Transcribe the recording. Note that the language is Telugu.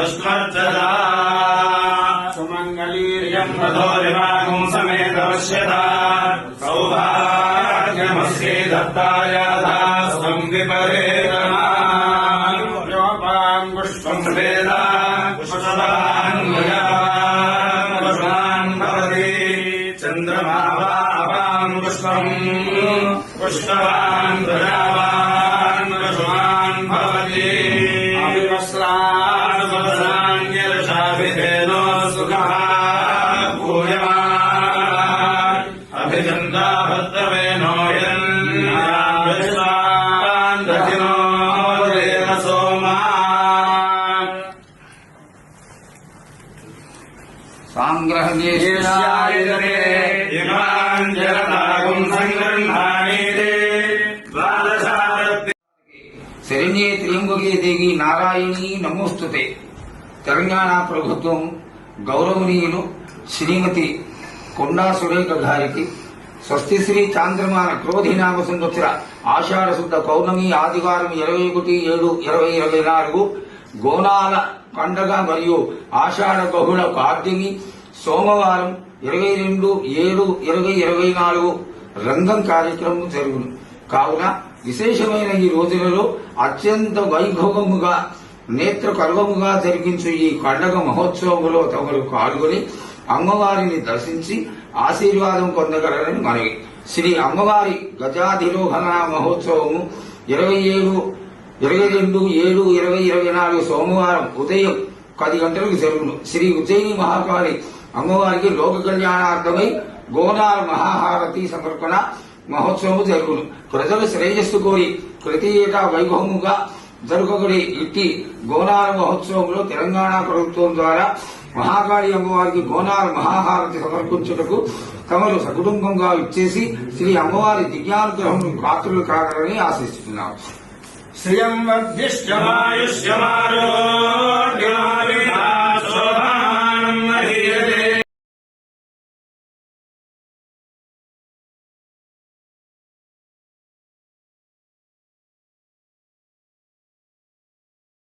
पुष्पर्चदा सुमङ्गलीर्यम् रथोरिवागुं समेत पश्यता सौभाग्यमस्यै दत्तायाधा स्वम् विपरेतमा योपाम् पुष्पम् त्वम् वेदा पुष्पवान् मयावान् पुष्पान् भवति चन्द्रमा वा अपाम् पुष्पम् पुष्पवान् प्रजावान् అభిధేనో సుఖ భూయమా అభిగంధా భద్రమే నోయన్ సాంగ్రహ్యేషాయతే ఇమాంజలతాగుం సంగ్రహాణి శరణ్యే త్రియంబుకే దేవి నారాయణీ నమోస్తుతే తెలంగాణ ప్రభుత్వం గౌరవనీయులు శ్రీమతి కొండా సురేఖ గారికి స్వస్తి శ్రీ చాంద్రమాన క్రోధినామ సంవత్సర ఆషాఢ శుద్ధ పౌర్ణమి ఆదివారం ఇరవై ఒకటి ఏడు ఇరవై ఇరవై నాలుగు గోనాల పండగ మరియు ఆషాఢ బహుళ కార్తెమి సోమవారం ఇరవై రెండు ఏడు ఇరవై ఇరవై నాలుగు రంగం కార్యక్రమం జరుగును. కావున విశేషమైన ఈ రోజులలో అత్యంత వైభవముగా నేత్ర కర్వముగా జరిగించు ఈ పండగ మహోత్సవములో తమరు పాల్గొని అమ్మవారిని దర్శించి ఆశీర్వాదం పొందగలరని మనవి. శ్రీ అమ్మవారి గజాధిరోహణ మహోత్సవము ఇరవై ఏడు ఇరవై రెండు ఏడు ఇరవై ఇరవై నాలుగు సోమవారం ఉదయం పది గంటలకు జరుగును. శ్రీ ఉజ్జయిని మహాకాళి అమ్మవారికి లోక కళ్యాణార్థమై గోనాల మహాహారతి సమర్పణ మహోత్సవము జరుగును. ప్రజలు శ్రేయస్సు కోరి ప్రతి ఏటా వైభవముగా జరుగుడి ఇట్టి గోనార మహోత్సవంలో తెలంగాణ ప్రభుత్వం ద్వారా మహాకాళి అమ్మవారికి గోనార మహాహారతి సమర్పించుటకు తమరు సకుటుంబంగా ఇచ్చేసి శ్రీ అమ్మవారి దివ్యానుగ్రహం పాత్రలు కాగలని ఆశిస్తున్నాం శ్రీ